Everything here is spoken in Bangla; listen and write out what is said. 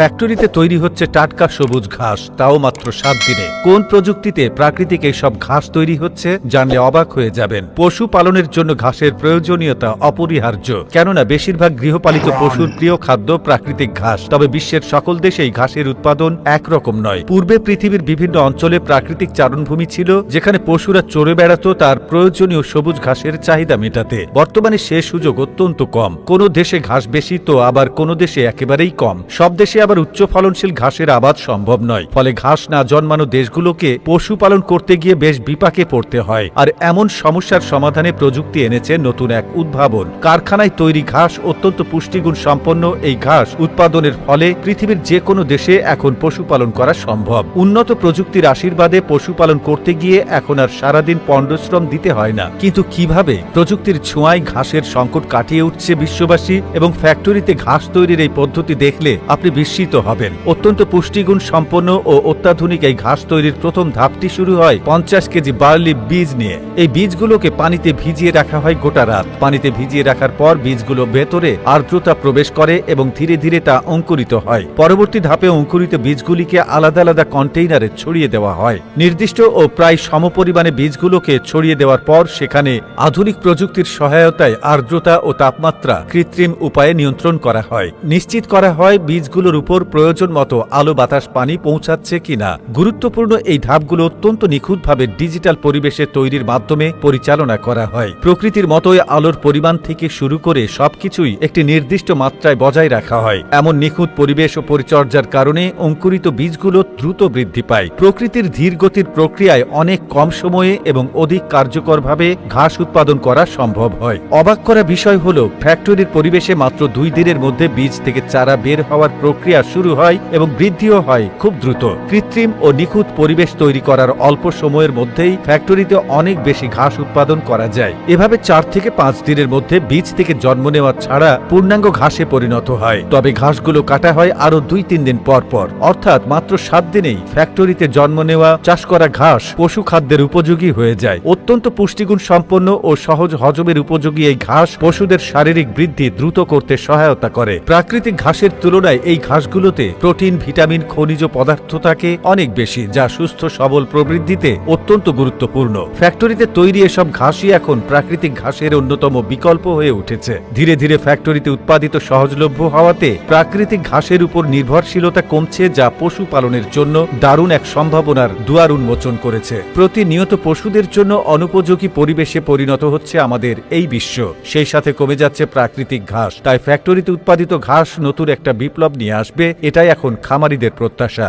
ফ্যাক্টরিতে তৈরি হচ্ছে টাটকা সবুজ ঘাস, তাও মাত্র সাত দিনে। কোন প্রযুক্তিতে প্রাকৃতিক এইসব ঘাস তৈরি হচ্ছে, জানলে অবাক হয়ে যাবেন। পশু পালনের জন্য ঘাসের প্রয়োজনীয়তা অপরিহার্য। কেননা বেশিরভাগ গৃহপালিত পশুর প্রিয় খাদ্য প্রাকৃতিক ঘাস। তবে বিশ্বের সকল দেশেই ঘাসের উৎপাদন একরকম নয়। পূর্বে পৃথিবীর বিভিন্ন অঞ্চলে প্রাকৃতিক চারণভূমি ছিল, যেখানে পশুরা চড়ে বেড়াতো তার প্রয়োজনীয় সবুজ ঘাসের চাহিদা মেটাতে। বর্তমানে সে সুযোগ অত্যন্ত কম। কোনো দেশে ঘাস বেশি, তো আবার কোনো দেশে একেবারেই কম। সব দেশে আবার উচ্চ ফলনশীল ঘাসের আবাদ সম্ভব নয়। ফলে ঘাস না জন্মানো দেশগুলোকে পশুপালন করতে গিয়ে বেশ বিপাকে পড়তে হয়। আর এমন সমস্যার সমাধানে প্রযুক্তি এনেছে নতুন এক উদ্ভাবন। কারখানায় তৈরি ঘাস অত্যন্ত পুষ্টিগুণ সম্পন্ন এই ঘাস উৎপাদনের ফলে পৃথিবীর যে কোনো দেশে এখন পশুপালন করা সম্ভব। উন্নত প্রযুক্তির আশীর্বাদে পশুপালন করতে গিয়ে এখন আর সারাদিন পণ্ডশ্রম দিতে হয় না। কিন্তু কীভাবে? প্রযুক্তির ছোঁয়ায় ঘাসের সংকট কাটিয়ে উঠছে বিশ্ববাসী এবং ফ্যাক্টরিতে ঘাস তৈরির এই পদ্ধতি দেখলে আপনি বিস্মিত হবেন। অত্যন্ত পুষ্টিগুণ সম্পন্ন ও অত্যাধুনিক এই ঘাস তৈরির প্রথম ধাপটি শুরু হয় পঞ্চাশ কেজি বার্লি বীজ নিয়ে। এই বীজগুলোকে পানিতে ভিজিয়ে রাখা হয় গোটা রাত। পানিতে ভিজিয়ে রাখার পর বীজগুলো ভেতরে আর্দ্রতা প্রবেশ করে এবং ধীরে ধীরে তা অঙ্কুরিত হয়। পরবর্তী ধাপে অঙ্কুরিত বীজগুলিকে আলাদা আলাদা কন্টেইনারে ছড়িয়ে দেওয়া হয়। নির্দিষ্ট ও প্রায় সমপরিমাণে বীজগুলোকে ছড়িয়ে দেওয়ার পর সেখানে আধুনিক প্রযুক্তির সহায়তায় আর্দ্রতা ও তাপমাত্রা কৃত্রিম উপায়ে নিয়ন্ত্রণ করা হয়। নিশ্চিত করা হয় বীজগুলোর উপর প্রয়োজন মতো আলো, বাতাস, পানি পৌঁছাচ্ছে কিনা? গুরুত্বপূর্ণ এই ধাপগুলো অত্যন্ত নিখুঁতভাবে ডিজিটাল পরিবেশে তৈরির মাধ্যমে পরিচালনা করা হয়। প্রকৃতির মতোই আলোর পরিমাণ থেকে শুরু করে সবকিছুই একটি নির্দিষ্ট মাত্রায় বজায় রাখা হয়। এমন নিখুঁত পরিবেশ ও পরিচর্যার কারণে অঙ্কুরিত বীজগুলো দ্রুত বৃদ্ধি পায়। প্রকৃতির ধীর গতির প্রক্রিয়ায় অনেক কম সময়ে এবং অধিক কার্যকরভাবে ঘাস উৎপাদন করা সম্ভব হয়। অবাক করা বিষয় হল, ফ্যাক্টরির পরিবেশে মাত্র দুই দিনের মধ্যে বীজ থেকে চারা বের হওয়ার প্রক্রিয়া শুরু হয় এবং বৃদ্ধিও হয় খুব দ্রুত। কৃত্রিম ও নিখুঁত পরিবেশ তৈরি করার অল্প সময়ের মধ্যেই ফ্যাক্টরিতে অনেক বেশি ঘাস উৎপাদন করা যায়। এভাবে চার থেকে পাঁচ দিনের মধ্যে বীজ থেকে জন্ম নেওয়া ছাড়া পূর্ণাঙ্গ ঘাসে পরিণত হয়। তবে ঘাসগুলো কাটা হয় আরও দুই তিন দিন পর পর। অর্থাৎ মাত্র সাত দিনেই ফ্যাক্টরিতে জন্ম নেওয়া, চাষ করা ঘাস পশু খাদ্যের উপযোগী হয়ে যায়। অত্যন্ত পুষ্টিগুণ সম্পন্ন ও সহজ হজমের উপযোগী এই ঘাস পশুদের শারীরিক বৃদ্ধি দ্রুত করতে সহায়তা করে। প্রাকৃতিক ঘাসের তুলনায় এই ঘাসগুলোতে প্রোটিন, ভিটামিন, খনিজ পদার্থ থাকে অনেক বেশি, যা সুস্থ, সবল প্রবৃদ্ধিতে অত্যন্ত গুরুত্বপূর্ণ। ফ্যাক্টরিতে তৈরি এসব ঘাসই এখন প্রাকৃতিক ঘাসের অন্যতম বিকল্প হয়ে উঠেছে। ধীরে ধীরে ফ্যাক্টরিতে উৎপাদিত সহজলভ্য হওয়াতে প্রাকৃতিক ঘাসের উপর নির্ভরশীলতা কমছে, যা পশুপালনের জন্য দারুণ এক সম্ভাবনার দুয়ার উন্মোচন করেছে। প্রতিনিয়ত পশুদের জন্য অনুপযোগী পরিবেশে পরিণত হচ্ছে আমাদের এই বিশ্ব। সেই সাথে কমে যাচ্ছে প্রাকৃতিক ঘাস। তাই ফ্যাক্টরিতে উৎপাদিত ঘাস নতুন একটা বিপ্লব নিয়ে আসবে এটাই এখন খামারিদের প্রত্যাশা।